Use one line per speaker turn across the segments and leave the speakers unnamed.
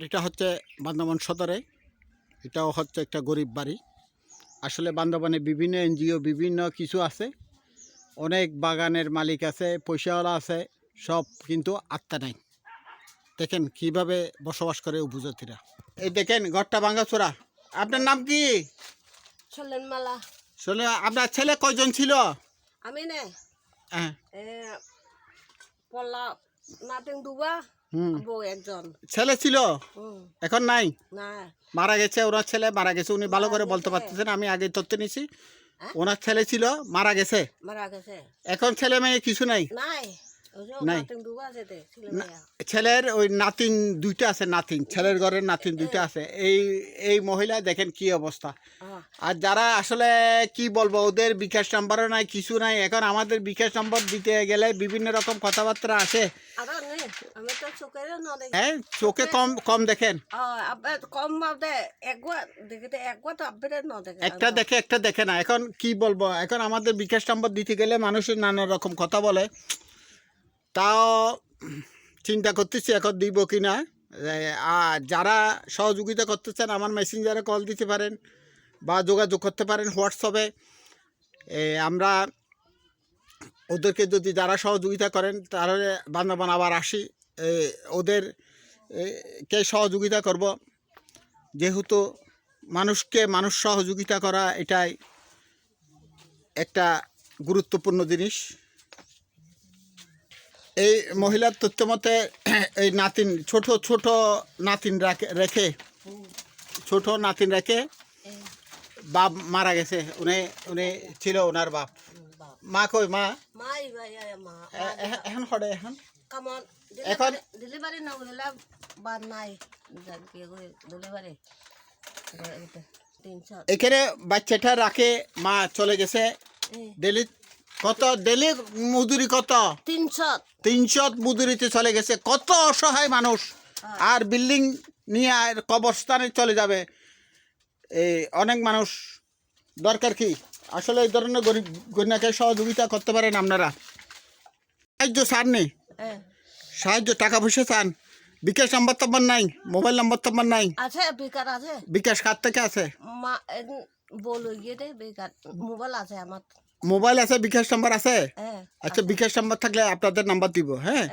আর এটা হচ্ছে বান্দরবান সদরে। এটাও হচ্ছে একটা গরিব বাড়ি। আসলে বান্দরবানে বিভিন্ন এনজিও বিভিন্ন কিছু আছে। অনেক বাগানের মালিক আছে পয়সাওয়ালা আছে সব কিন্তু আত্মা নাই। দেখেন কীভাবে বসবাস করে উপজাতিরা। এই দেখেন ঘরটা ভাঙাচোরা আপনার নাম কি?
মালা।
আপনার ছেলে কয়জন ছিল?
আমি নে।
হ্যাঁ।
পল্লা দুবা বউ একজন।
ছেলে ছিল? এখন নাই?
না।
মারা গেছে ওনার ছেলে মারা গেছে উনি ভালো করে বলতে পারতেছেন আমি আগে তথ্য নিছি। ওনার ছেলে ছিল মারা গেছে।
মারা গেছে।
এখন ছেলে মেয়ে কিছু নাই।
নাই।
ছেলের ওই নাতিন দুইটা আছে নাতিন। ছেলের ঘরের নাতিন দুইটা আছে। এই এই মহিলা দেখেন কি অবস্থা। আর যারা আসলে কি বলব ওদের বিকাশ নাম্বারও নাই কিছু নাই। এখন আমাদের বিকাশ নম্বর দিতে গেলে বিভিন্ন রকম কথাবার্তা আসে। হ্যাঁ চোখে কম কম দেখেন। একটা দেখে একটা দেখে না। এখন কি বলব এখন আমাদের বিকাশ নম্বর দিতে গেলে মানুষের নানা রকম কথা বলে। তাও চিন্তা করতেছি এখন দিব কি না আর যারা সহযোগিতা করতে চান আমার মেসেঞ্জারে কল দিতে পারেন বা যোগাযোগ করতে পারেন হোয়াটসঅ্যাপে আমরা ওদেরকে যদি যারা সহযোগিতা করেন, তাহলে বান্ধবান আবার আসি। ওদের কে সহযোগিতা করব? যেহেতু মানুষকে মানুষ সহযোগিতা করা এটাই একটা গুরুত্বপূর্ণ জিনিস। এই মহিলার তথ্য মতে এই নাতিন ছোট ছোট নাতিন রাখে- রেখে ছোট নাতিন রেখে বাপ মারা গেছে। উনি উনি ছিল ওনার বাপ। মা কই মা? এখন হরে এখন? এখন?
ডেলিভারি না হলে বাদ নাই। ডেলিভারি
এখানে বাচ্চাটা রাখে মা চলে গেছে। ডেলি কত? ডেলি মজুরি কত?
তিনশো
তিনশো মুদুরিতে চলে গেছে। কত অসহায় মানুষ। আর বিল্ডিং নিয়ে আর কবরস্থানে চলে যাবে। এই অনেক মানুষ। দরকার কি? আসলে এই ধরনের গরিব গরিনাকে সহযোগিতা করতে পারেন আপনারা। সাহায্য চান নেই সাহায্য টাকা পয়সা চান? বিকাশ নাম্বার তোমার নাই। মোবাইল নাম্বার তোমার নাই।
আছে? বেকার আছে?
বিকাশ কার থেকে আছে?
মা বলো গিয়ে মোবাইল আছে আমার।
মোবাইল আছে বিকাশ নাম্বার আছে? আচ্ছা বিকাশ নাম্বার থাকলে আপনাদের নাম্বার দিব হ্যাঁ?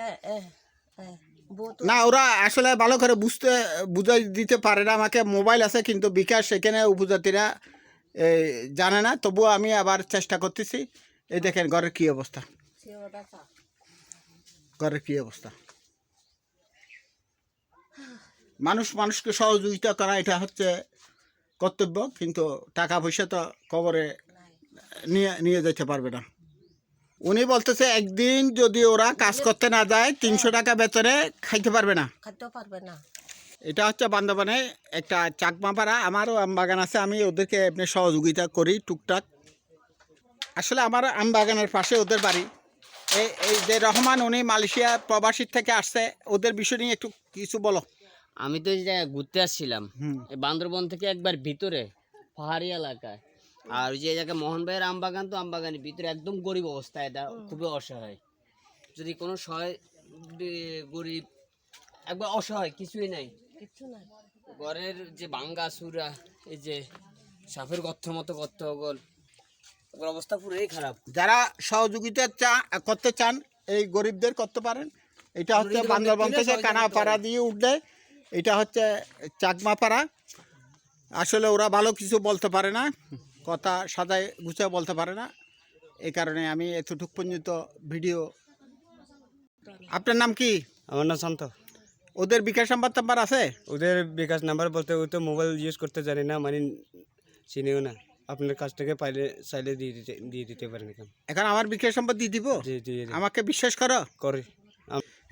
না ওরা আসলে ভালো করে বুঝতে বুঝাই দিতে পারে না আমাকে। মোবাইল আছে কিন্তু বিকাশ সেখানে উপজাতিরা জানে না। তবুও আমি আবার চেষ্টা করতেছি। এই দেখেন ঘরের কি অবস্থা? ঘরের কি অবস্থা? মানুষ মানুষকে সহযোগিতা করা এটা হচ্ছে কর্তব্য। কিন্তু টাকা পয়সা তো কবরে নিয়ে নিয়ে যেতে পারবে না। উনি বলতেছে একদিন যদি ওরা কাজ করতে না যায় তিনশো টাকা বেতনে খাইতে পারবে না।
খাইতে পারবে না।
এটা হচ্ছে বান্দরবানে একটা চাকমাপাড়া আমারও আম বাগান আছে আমি ওদেরকে এমনি সহযোগিতা করি টুকটাক। আসলে আমার আম বাগানের পাশে ওদের বাড়ি। এই এই যে রহমান উনি মালয়েশিয়া প্রবাসীর থেকে আসছে ওদের বিষয় নিয়ে একটু কিছু বলো।
আমি তো এই জায়গায় ঘুরতে আসছিলাম। এই বান্দরবন থেকে একবার ভিতরে পাহাড়ি এলাকায়। আর ওই যে এই জায়গায় মোহন ভাইয়ের আম বাগান তো আম বাগানের ভিতরে একদম গরিব অবস্থা এটা খুবই অসহায়। যদি কোনো সহায় গরিব একবার অসহায় কিছুই নাই।
কিচ্ছু নাই।
ঘরের যে বাঙ্গা সুরা এই যে সাপের গর্তের মতো গর্ত গল অবস্থা পুরোই খারাপ।
যারা সহযোগিতা চা করতে চান এই গরিবদের করতে পারেন। এটা হচ্ছে বান্দরবন থেকে কানাপাড়া দিয়ে উঠলে এটা হচ্ছে চাকমা চাকমাপাড়া আসলে ওরা ভালো কিছু বলতে পারে না। কথা সাদায় গুছিয়ে বলতে পারে না। এই কারণে আমি এতটুক পর্যন্ত ভিডিও আপনার নাম কি?
আমার নাম শান্ত।
ওদের বিকাশ নাম্বার টাম্বার আছে?
ওদের বিকাশ নাম্বার বলতে ওই তো মোবাইল ইউজ করতে জানি না মানে চিনিও না। আপনার কাছ থেকে পাইলে চাইলে দিয়ে দিতে দিয়ে দিতে পারেন এখন।
এখন আমার বিকাশ নাম্বার দিয়ে দিব?
জি দিয়ে
আমাকে বিশ্বাস করো?
করি।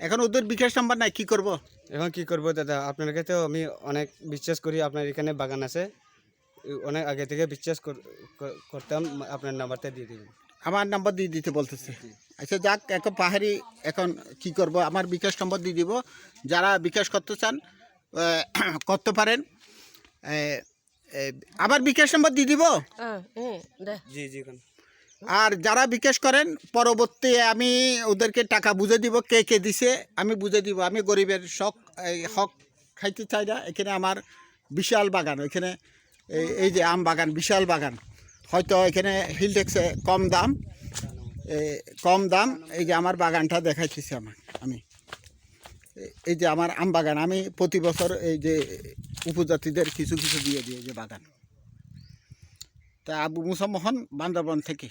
এখন ওদের বিকাশ নাম্বার নাই কি করব?
এখন কি করব দাদা? আপনাকে তো আমি অনেক বিশ্বাস করি আপনার এখানে বাগান আছে। অনেক আগে থেকে বিশ্বাস কর- কর- করতাম আপনার নাম্বারটা দিয়ে দিবেন।
আমার নাম্বার দিয়ে দিতে বলতেছে। আচ্ছা যাক এখন পাহাড়ি এখন কি করব? আমার বিকাশ নম্বর দিয়ে দিব। যারা বিকাশ করতে চান করতে পারেন। আবার বিকাশ নম্বর দিয়ে দিব?
দে।
জি জি
আর যারা বিকাশ করেন পরবর্তী আমি ওদেরকে টাকা বুঝে দিব কে কে দিছে আমি বুঝে দিব। আমি গরিবের শখ এই হক খাইতে চাই না। এখানে আমার বিশাল বাগান এখানে এই এই যে আম বাগান, বিশাল বাগান। হয়তো এখানে হিলটেক্সে কম দাম। কম দাম। এই যে আমার বাগানটা দেখাইতেছি আমার, আমি। এই যে আমার আম বাগান, আমি প্রতি বছর এই যে উপজাতিদের কিছু কিছু দিয়ে দিই যে বাগান। তা আবু মুসাম্মহন মোহন বান্দরবন থেকে।